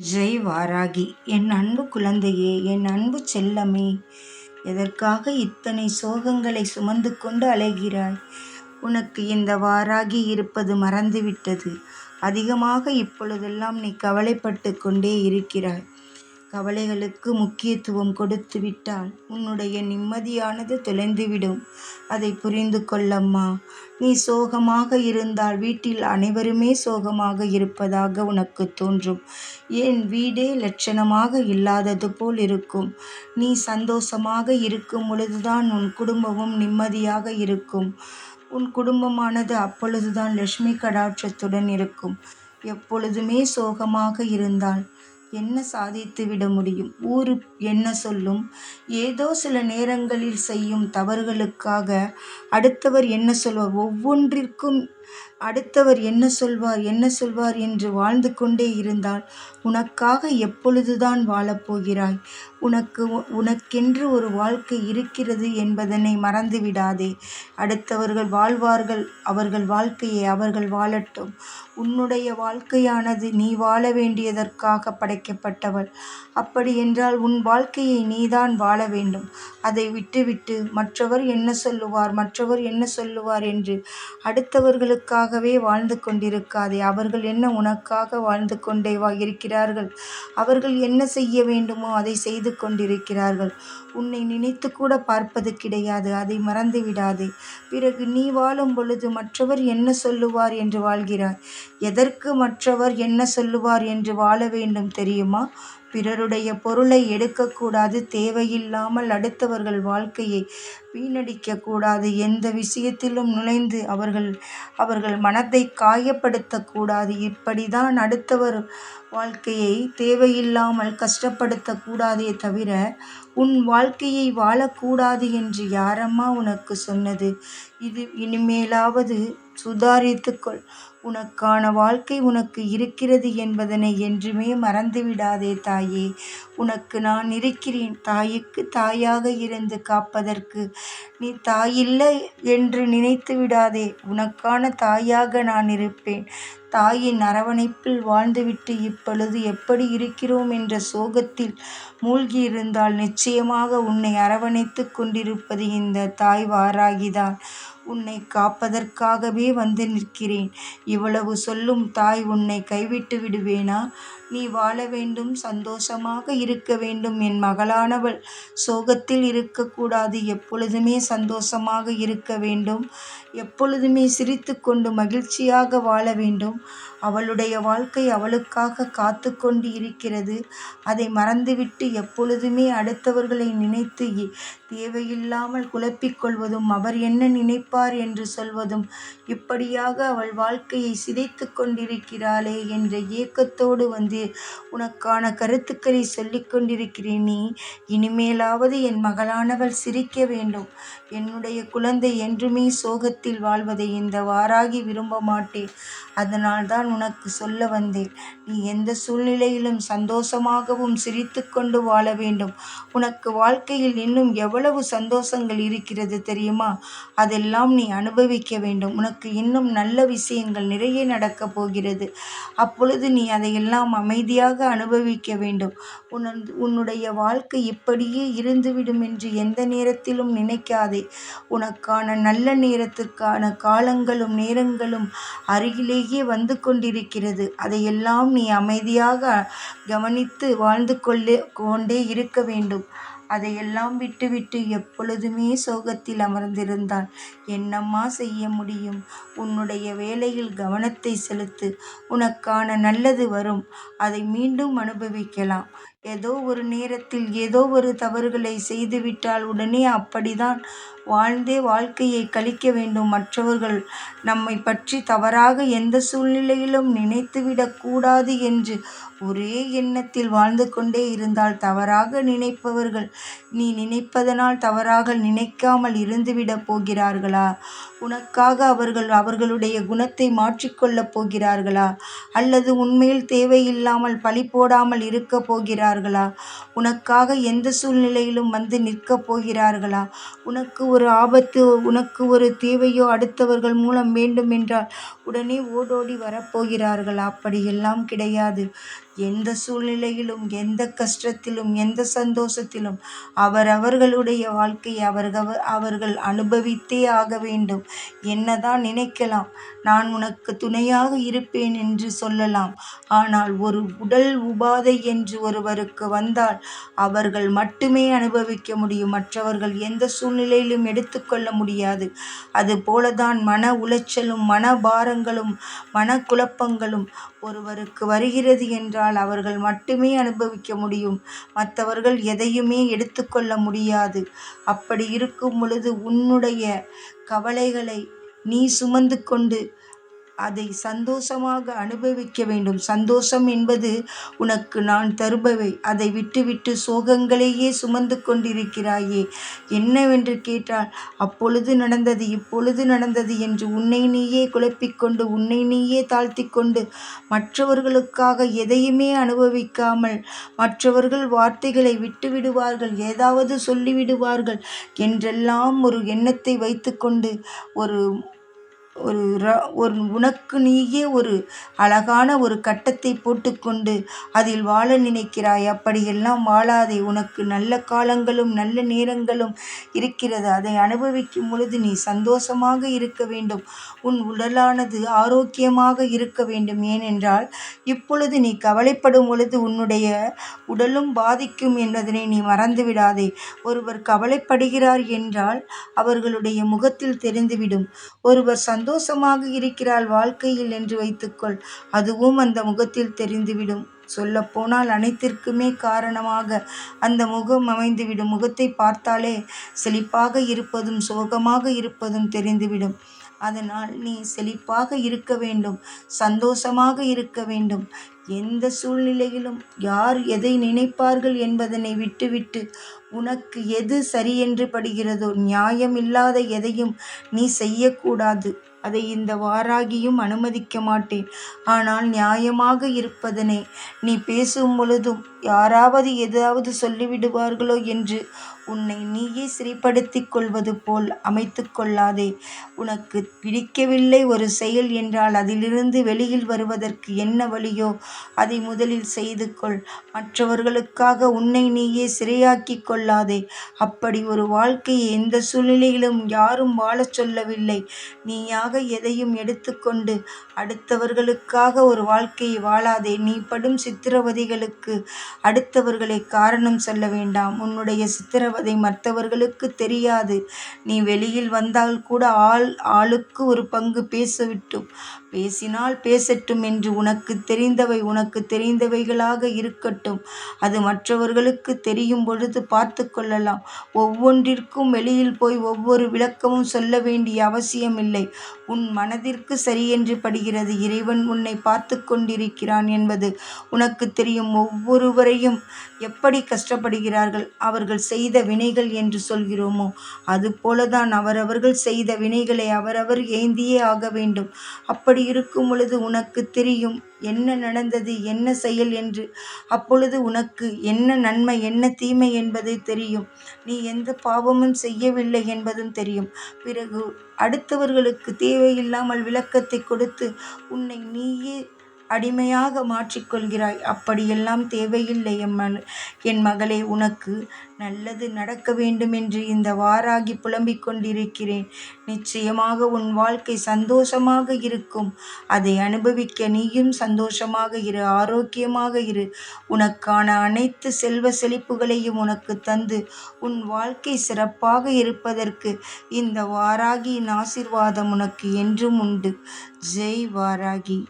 ஜெய் வாராகி என் அன்பு குழந்தையே என் அன்பு செல்லமே எதற்காக இத்தனை சோகங்களை சுமந்து கொண்டு அலைகிறாய்? உனக்கு இந்த வாராகி இருப்பது மறந்துவிட்டது. அதிகமாக இப்பொழுதெல்லாம் நீ கவலைப்பட்டு கொண்டே இருக்கிறாய். கவலைகளுக்கு முக்கியத்துவம் கொடுத்து விட்டால் உன்னுடைய நிம்மதியானது தொலைந்துவிடும் அதை புரிந்து கொள்ளம்மா நீ சோகமாக இருந்தால் வீட்டில் அனைவருமே சோகமாக இருப்பதாக உனக்கு தோன்றும். ஏன் வீடே லட்சணமாக இல்லாதது போல் இருக்கும். நீ சந்தோஷமாக இருக்கும் பொழுதுதான் உன் குடும்பமும் நிம்மதியாக இருக்கும். உன் குடும்பமானது அப்பொழுதுதான் லட்சுமி கடாட்சத்துடன் இருக்கும். எப்பொழுதுமே சோகமாக இருந்தால் என்ன சாதித்து விட முடியும்? ஊர் என்ன சொல்லும்? ஏதோ சில நேரங்களில் செய்யும் தவறுகளுக்காக அடுத்தவர் என்ன சொல்வார்? ஒவ்வொன்றிற்கும் அடுத்தவர் என்ன சொல்வார்? என்ன சொல்வார் என்று வாழ்ந்து கொண்டே இருந்தால் உனக்காக எப்பொழுதுதான் வாழப்போகிறாய் உனக்கு உனக்கென்று ஒரு வாழ்க்கை இருக்கிறது என்பதனை மறந்து விடாதே. அடுத்தவர்கள் வாழ்வார்கள் அவர்கள் வாழ்க்கையை அவர்கள் வாழட்டும். உன்னுடைய வாழ்க்கையானது நீ வாழ வேண்டியதற்காக படை படைக்கப்பட்டவள் அப்படி என்றால் உன் வாழ்க்கையை நீதான் வாழ வேண்டும். அதை விட்டுவிட்டு மற்றவர் என்ன சொல்லுவார் மற்றவர் என்ன சொல்லுவார் என்று அடுத்தவர்களுக்காகவே வாழ்ந்து கொண்டிருக்காதே. அவர்கள் என்ன உனக்காக வாழ்ந்து கொண்டே வா இருக்கிறார்கள்? அவர்கள் என்ன செய்ய வேண்டுமோ அதை செய்து கொண்டிருக்கிறார்கள். உன்னை நினைத்து கூட பார்ப்பது கிடையாது அதை மறந்து விடாதே. பிறகு நீ வாழும் பொழுது மற்றவர் என்ன சொல்லுவார் என்று வாழ்கிறாய்? எதற்கு மற்றவர் என்ன சொல்லுவார் என்று வாழ வேண்டும் தெரியும்? பிறருடைய பொருளை எடுக்கக்கூடாது தேவையில்லாமல் அடுத்தவர்கள் வாழ்க்கையை வீணடிக்கக்கூடாது. எந்த விஷயத்திலும் நுழைந்து அவர்கள் அவர்கள் மனத்தை காயப்படுத்தக்கூடாது. இப்படிதான் அடுத்தவர் வாழ்க்கையை தேவையில்லாமல் கஷ்டப்படுத்தக்கூடாதே தவிர உன் வாழ்க்கையை வாழக்கூடாது என்று யாரம்மா உனக்கு சொன்னது? இது இனிமேலாவது சுதாரித்துக்கொள். உனக்கான வாழ்க்கை உனக்கு இருக்கிறது என்பதனை என்றுமே மறந்துவிடாதே தாயே. உனக்கு நான் இருக்கிறேன். தாய்க்கு தாயாக இருந்து காப்பதற்கு நீ தாயில்லை என்று நினைத்து விடாதே. உனக்கான தாயாக நான் இருப்பேன். தாயின் அரவணைப்பில் வாழ்ந்துவிட்டு இப்பொழுது எப்படி இருக்கிறோம் என்ற சோகத்தில் மூழ்கியிருந்தால் நிச்சயமாக உன்னை அரவணைத்து கொண்டிருப்பது இந்த தாய் வாராகிதான். உன்னை காப்பதற்காகவே வந்து நிற்கிறேன். இவ்வளவு சொல்லும் தாய் உன்னை கைவிட்டு விடுவேனா? நீ வாழ வேண்டும். சந்தோஷமாக இருக்க வேண்டும். என் மகளானவள் சோகத்தில் இருக்கக்கூடாது. எப்பொழுதுமே சந்தோஷமாக இருக்க வேண்டும். எப்பொழுதுமே சிரித்து கொண்டு மகிழ்ச்சியாக வாழ வேண்டும். அவளுடைய வாழ்க்கை அவளுக்காக காத்து கொண்டு இருக்கிறது அதை மறந்துவிட்டு எப்பொழுதுமே அடுத்தவர்களை நினைத்து தேவையில்லாமல் குழப்பிக்கொள்வதும் அவர் என்ன நினைப்பார் என்று சொல்வதும் இப்படியாக அவள் வாழ்க்கையை சிதைத்து கொண்டிருக்கிறாளே என்ற ஏக்கத்தோடு வந்து உனக்கான கருத்துக்களை சொல்லிக் கொண்டிருக்கிறேன் நீ. இனிமேலாவது என் மகளானவள் சிரிக்க வேண்டும். என்னுடைய குழந்தை என்றுமே சோகத்தில் வாழ்வதை இந்த வாராகி விரும்ப மாட்டேன் அதனால்தான் உனக்கு சொல்ல வந்தேன் நீ எந்த சூழ்நிலையிலும் சந்தோஷமாகவும் சிரித்து கொண்டு வாழ வேண்டும். உனக்கு வாழ்க்கையில் இன்னும் எவ்வளவு எவ்வளவு சந்தோஷங்கள் இருக்கிறது தெரியுமா? அதெல்லாம் நீ அனுபவிக்க வேண்டும். உனக்கு இன்னும் நல்ல விஷயங்கள் நிறைய நடக்கப் போகிறது. அப்பொழுது நீ அதையெல்லாம் அமைதியாக அனுபவிக்க வேண்டும். உன் உன்னுடைய வாழ்க்கை இப்படியே இருந்துவிடும் என்று எந்த நேரத்திலும் நினைக்காதே. உனக்கான நல்ல நேரத்திற்கான காலங்களும் நேரங்களும் அருகிலேயே வந்து கொண்டிருக்கிறது. அதையெல்லாம் நீ அமைதியாக கவனித்து வாழ்ந்து கொள்ளே கொண்டே இருக்க வேண்டும். அதையெல்லாம் விட்டுவிட்டு எப்பொழுதுமே சோகத்தில் அமர்ந்திருந்தான் என்னம்மா செய்ய முடியும்? உன்னுடைய வேலையில் கவனத்தை செலுத்து. உனக்கான நல்லது வரும். அதை மீண்டும் அனுபவிக்கலாம். ஏதோ ஒரு நேரத்தில் ஏதோ ஒரு தவறுகளை செய்துவிட்டால் உடனே அப்படிதான் வாழ்ந்தே வாழ்க்கையை கழிக்க வேண்டும். மற்றவர்கள் நம்மை பற்றி தவறாக எந்த சூழ்நிலையிலும் நினைத்துவிடக்கூடாது என்று ஒரே எண்ணத்தில் வாழ்ந்து கொண்டே இருந்தால் தவறாக நினைப்பவர்கள் நீ நினைப்பதனால் தவறாக நினைக்காமல் இருந்துவிடப் போகிறார்களா? உனக்காக அவர்கள் அவர்களுடைய குணத்தை மாற்றிக்கொள்ளப் போகிறார்களா? அல்லது உண்மையில் தேவையில்லாமல் பழி போடாமல் இருக்கப் போகிறார்களா? உனக்காக எந்த சூழ்நிலையிலும் வந்து நிற்கப் போகிறார்களா? உனக்கு ஒரு ஆபத்து உனக்கு ஒரு தேவையோ அடுத்தவர்கள் மூலம் வேண்டும் என்றால் உடனே ஓடோடி வரப்போகிறார்கள். அப்படியெல்லாம் கிடையாது. எந்த சூழ்நிலையிலும் எந்த கஷ்டத்திலும் எந்த சந்தோஷத்திலும் அவரவர்களுடைய வாழ்க்கையை அவர்கள் அவர்கள் அனுபவித்தே ஆக வேண்டும். என்னதான் நினைக்கலாம். நான் உனக்கு துணையாக இருப்பேன் என்று சொல்லலாம். ஆனால் ஒரு உடல் உபாதை என்று ஒருவர் ஒருவருக்கு வந்தால் அவர்கள் மட்டுமே அனுபவிக்க முடியும். மற்றவர்கள் எந்த சூழ்நிலையிலும் எடுத்துக்கொள்ள முடியாது. அதுபோலதான் மன உளைச்சலும் மன பாரங்களும் மன குழப்பங்களும் ஒருவருக்கு வருகிறது என்றால் அவர்கள் மட்டுமே அனுபவிக்க முடியும். மற்றவர்கள் எதையுமே எடுத்துக்கொள்ள முடியாது. அப்படி இருக்கும் பொழுது உன்னுடைய கவலைகளை நீ சுமந்து கொண்டு அதை சந்தோஷமாக அனுபவிக்க வேண்டும். சந்தோஷம் என்பது உனக்கு நான் தருபவை. அதை விட்டுவிட்டு சோகங்களையே சுமந்து கொண்டிருக்கிறாயே. என்னவென்று கேட்டால் அப்பொழுது நடந்தது இப்பொழுது நடந்தது என்று உன்னை நீயே குழப்பிக்கொண்டு உன்னை நீயே தாழ்த்தி கொண்டு மற்றவர்களுக்காக எதையுமே அனுபவிக்காமல் மற்றவர்கள் வார்த்தைகளை விட்டுவிடுவார்கள் ஏதாவது சொல்லிவிடுவார்கள் என்றெல்லாம் ஒரு எண்ணத்தை வைத்துக்கொண்டு ஒரு ஒரு ர ஒரு உனக்கு நீயே ஒரு அழகான ஒரு கட்டத்தை போட்டுக்கொண்டு அதில் வாழ நினைக்கிறாய். அப்படியெல்லாம் வாழாதே. உனக்கு நல்ல காலங்களும் நல்ல நேரங்களும் இருக்கிறது. அதை அனுபவிக்கும் பொழுது நீ சந்தோஷமாக இருக்க வேண்டும். உன் உடலானது ஆரோக்கியமாக இருக்க வேண்டும். ஏனென்றால் இப்பொழுது நீ கவலைப்படும் பொழுது உன்னுடைய உடலும் பாதிக்கும் என்பதனை நீ மறந்துவிடாதே ஒருவர் கவலைப்படுகிறார் என்றால் அவர்களுடைய முகத்தில் தெரிந்துவிடும். ஒருவர் சந்தோஷம் சந்தோஷமாக இருக்கிறாள் வாழ்க்கையில் என்று வைத்துக்கொள். அதுவும் அந்த முகத்தில் தெரிந்துவிடும். சொல்லப்போனால் அனைத்திற்குமே காரணமாக அந்த முகம் அமைந்துவிடும். முகத்தை பார்த்தாலே செழிப்பாக இருப்பதும் சோகமாக இருப்பதும் தெரிந்துவிடும். அதனால் நீ செழிப்பாக இருக்க வேண்டும் சந்தோஷமாக இருக்க வேண்டும். எந்த சூழ்நிலையிலும் யார் எதை நினைப்பார்கள் என்பதனை விட்டுவிட்டு உனக்கு எது சரியென்று படுகிறதோ நியாயமில்லாத எதையும் நீ செய்யக்கூடாது. அதை இந்த வாராகியும் அனுமதிக்க மாட்டேன். ஆனால் நியாயமாக இருப்பதனை நீ பேசும் பொழுதும் யாராவது ஏதாவது சொல்லிவிடுவார்களோ என்று உன்னை நீயே சிறைப்படுத்திக் கொள்வது போல் அமைத்து கொள்ளாதே. உனக்கு பிடிக்கவில்லை ஒரு செயல் என்றால் அதிலிருந்து வெளியில் வருவதற்கு என்ன வழியோ அதை முதலில் செய்து கொள். மற்றவர்களுக்காக உன்னை நீயே சிறையாக்கி கொள்ளாதே. அப்படி ஒரு வாழ்க்கையை எந்த சூழ்நிலையிலும் யாரும் வாழச் சொல்லவில்லை. நீயாக எதையும் எடுத்துக்கொண்டு அடுத்தவர்களுக்காக ஒரு வாழ்க்கையை வாழாதே. நீ படும் சித்திரவதைகளுக்கு அடுத்தவர்களை காரணம் சொல்ல வேண்டாம். உன்னுடைய சித்திரவதை அதை மற்றவர்களுக்கு தெரியாது. நீ வெளியில் வந்தால் கூட ஆள் ஆளுக்கு ஒரு பங்கு பேசவிட்டும் பேசினால் பேசட்டும் என்று உனக்கு தெரிந்தவை உனக்கு தெரிந்தவைகளாக இருக்கட்டும். அது மற்றவர்களுக்கு தெரியும் பொழுது பார்த்து கொள்ளலாம். ஒவ்வொன்றிற்கும் வெளியில் போய் ஒவ்வொரு விளக்கமும் சொல்ல வேண்டிய அவசியமில்லை. உன் மனதிற்கு சரியென்று படுகிறது. இறைவன் உன்னை பார்த்து கொண்டிருக்கிறான் என்பது உனக்கு தெரியும். ஒவ்வொருவரையும் எப்படி கஷ்டப்படுகிறார்கள்? அவர்கள் செய்த வினைகள் என்று சொல்கிறோமோ? அதுபோலதான் அவரவர்கள் செய்த வினைகளை அவரவர் ஏந்தியே ஆக வேண்டும். அப்படி இருக்கும் பொழுது உனக்கு தெரியும் என்ன நடந்தது என்ன செயல் என்று. அப்பொழுது உனக்கு என்ன நன்மை என்ன தீமை என்பது தெரியும். நீ எந்த பாவமும் செய்யவில்லை என்பதும் தெரியும். பிறகு அடுத்தவர்களுக்கு தேவையில்லாமல் விளக்கத்தை கொடுத்து உன்னை நீயே அடிமையாக மாற்றிக்கொள்கிறாய். அப்படியெல்லாம் தேவையில்லை என் என் மகளே உனக்கு நல்லது நடக்க வேண்டுமென்று இந்த வாராகி புலம்பிக் கொண்டிருக்கிறேன். நிச்சயமாக உன் வாழ்க்கை சந்தோஷமாக இருக்கும். அதை அனுபவிக்க நீயும் சந்தோஷமாக இரு ஆரோக்கியமாக இரு. உனக்கான அனைத்து செல்வ செழிப்புகளையும் உனக்கு தந்து உன் வாழ்க்கை சிறப்பாக இருப்பதற்கு இந்த வாராகியின் ஆசிர்வாதம் உனக்கு என்றும் உண்டு. ஜெய் வாராகி.